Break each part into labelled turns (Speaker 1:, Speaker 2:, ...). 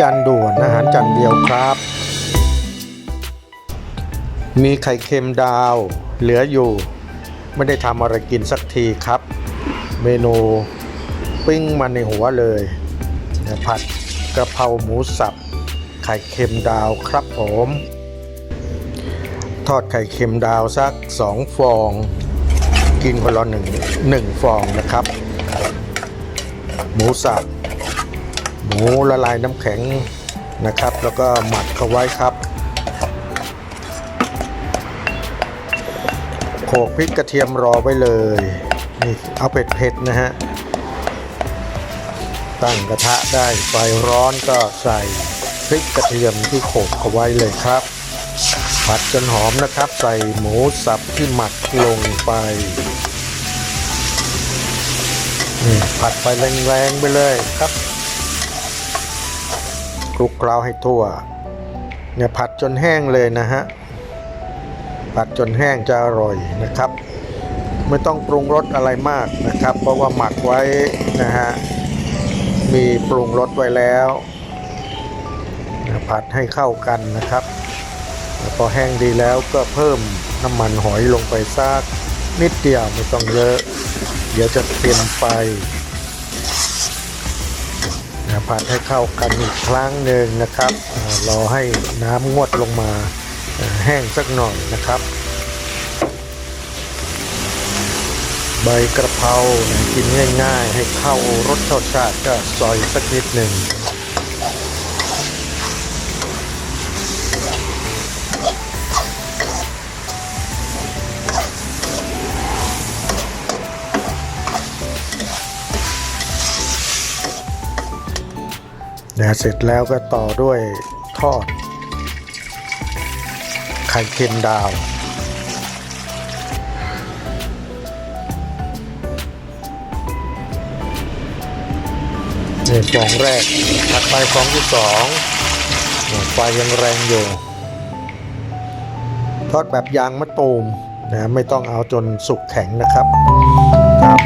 Speaker 1: จานด่วนอาหารจานเดียวครับ มีไข่เค็มดาว เหลืออยู่ ไม่ได้ทำอะไรกินสักทีครับ เมนูปิ้งมาในหัวเลยผัดกระเพราหมูสับ ไข่เค็มดาวครับผม ทอดไข่เค็มดาวสักสองฟอง กินคนละหนึ่งหนึ่งฟองนะครับ หมูสับ หมูละลายน้ำแข็งนะครับ แล้วก็หมักเข้าไว้ครับโขลกพริกกระเทียมรอไว้เลยนี่เอาเผ็ดๆนะฮะตั้งกระทะได้ไฟร้อนก็ใส่พริกกระเทียมที่โขลกเอาไว้เลยครับ ผัดจนหอมนะครับ ใส่หมูสับที่หมักลงไปนี่ผัดไปแรงๆไปเลยครับ ลุกเคล้าให้ทั่ว เนี่ยผัดจนแห้งเลยนะฮะ ผัดจนแห้งจะอร่อยนะครับ ไม่ต้องปรุงรสอะไรมากนะครับ เพราะว่าหมักไว้นะฮะ มีปรุงรสไว้แล้วผัดให้เข้ากันนะครับ พอแห้งดีแล้วก็เพิ่มน้ำมันหอยลงไปสักนิดเดียวไม่ต้องเยอะ เดี๋ยวจะเค็มไปนะ ผัดให้เข้ากันอีกครั้งหนึ่งนะครับรอให้น้ำงวดลงมาแห้งสักหน่อยนะครับ ใบกระเพรากินง่าย ๆ ให้เข้ารสชาติก็ซอยสักนิดหนึ่ง นะเสร็จแล้วก็ต่อด้วยทอด ไข่เค็มดาว นี่ฟองแรกถัดไปฟองที่สองไฟยังแรงอยู่ ทอดแบบยางมะตูมนะไม่ต้องเอาจนสุกแข็งนะครับครับ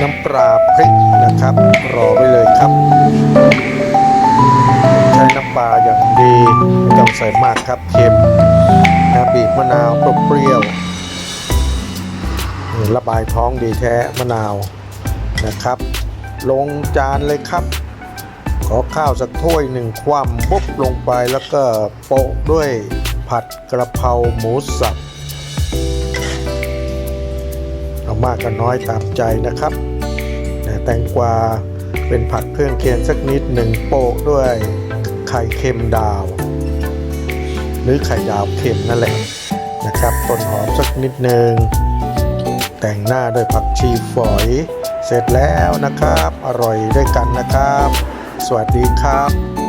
Speaker 1: น้ำปลาพริกนะครับ รอไว้เลยครับ ใช้น้ำปลาอย่างดีไม่ต้องใส่มากครับเค็มนะบีบมะนาวเปรี้ยวระบายท้องดีแท้มะนาวนะครับ ลงจานเลยครับ ขอข้าวสักถ้วยหนึ่งคว่ำปุ๊บลงไปแล้วก็โปะด้วยผัดกระเพราหมูสับเอามากกันน้อยตามใจนะครับ แตงกวา เป็นผักเครื่องเคียงสักนิดหนึ่งโปะด้วยไข่เค็มดาว หรือไข่ดาวเค็มนั่นแหละนะครับต้นหอมสักนิดหนึ่งแต่งหน้าด้วยผักชีฝอย เสร็จแล้วนะครับ อร่อยด้วยกันนะครับ สวัสดีครับ